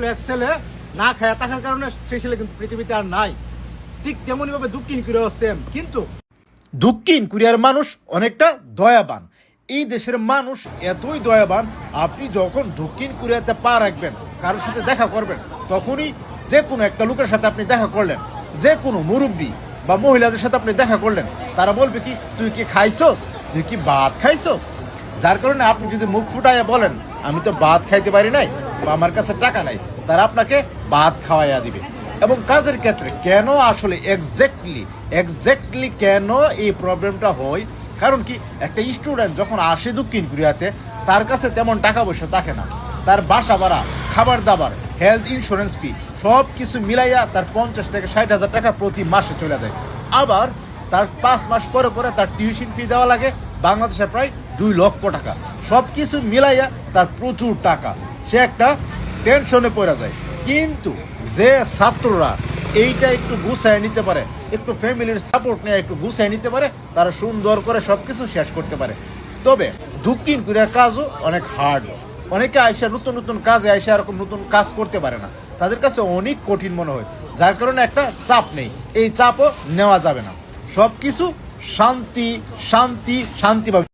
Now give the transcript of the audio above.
ছিল এক ছেলে, না খায় থাকার কারণে সেই ছেলে কিন্তু পৃথিবীতে আর নাই। ঠিক তেমনই ভাবে দক্ষিণ কোরিয়াও সেম কিন্তু দক্ষিণ কোরিয়ার মানুষ অনেকটা দয়াবান। এই দেশের মানুষ এতই দয়াবান, আপনি যখন দক্ষিণ কোরিয়াতে পা রাখবেন, কারোর সাথে দেখা করবেন, তখনই যে কোনো একটা লোকের সাথে আপনি দেখা করলেন, যে কোনো মুরব্বী বা মহিলাদের সাথে আপনি দেখা করলেন, তারা বলবে কি, তুই কি খাইছস? তুই কি ভাত খাইছস? যার কারণে আপনি যদি মুখ ফুটাইয়া বলেন, আমি তো ভাত খাইতে পারি নাই বা আমার কাছে টাকা নাই, তারা আপনাকে ভাত খাওয়াইয়া দিবে। এবং কাজের ক্ষেত্রে কেন আসলে এক্স্যাক্টলি এক্স্যাক্টলি কেন এই প্রবলেমটা হয়? কারণ কি, একটা স্টুডেন্ট যখন আসে দক্ষিণ কোরিয়াতে, তার কাছে তেমন টাকা পয়সা থাকে না। তার বাসা ভাড়া, খাবার দাবার হেলথ ইন্স্যুরেন্স ফি সব কিছু মিলাইয়া তার পঞ্চাশ থেকে ষাট হাজার টাকা প্রতি মাসে চলে যায়। আবার তার পাঁচ মাস পরে পরে তার টিউশন ফি দেওয়া লাগে। বাংলাদেশে প্রায় দুই লক্ষ টাকা। সব কিছু মিলাইয়া তার প্রচুর টাকা। সে একটা টেনশনে পড়ে যায়। কিন্তু যে ছাত্ররা এইটা একটু গুছায় নিতে পারে, একটু ফ্যামিলির সাপোর্ট নিয়ে একটু গুছায় নিতে পারে, তারা সুন্দর করে সব কিছু শেষ করতে পারে। তবে দক্ষিণ কোরিয়ার কাজও অনেক হার্ড অনেকে আইসা নতুন নতুন কাজে আইসা এরকম নতুন কাজ করতে পারে না। তাদের কাছে অনেক কঠিন মনে হয়, যার কারণে একটা চাপ নেই। এই চাপও নেওয়া যাবে না। সব কিছু শান্তি শান্তি, শান্তিভাবে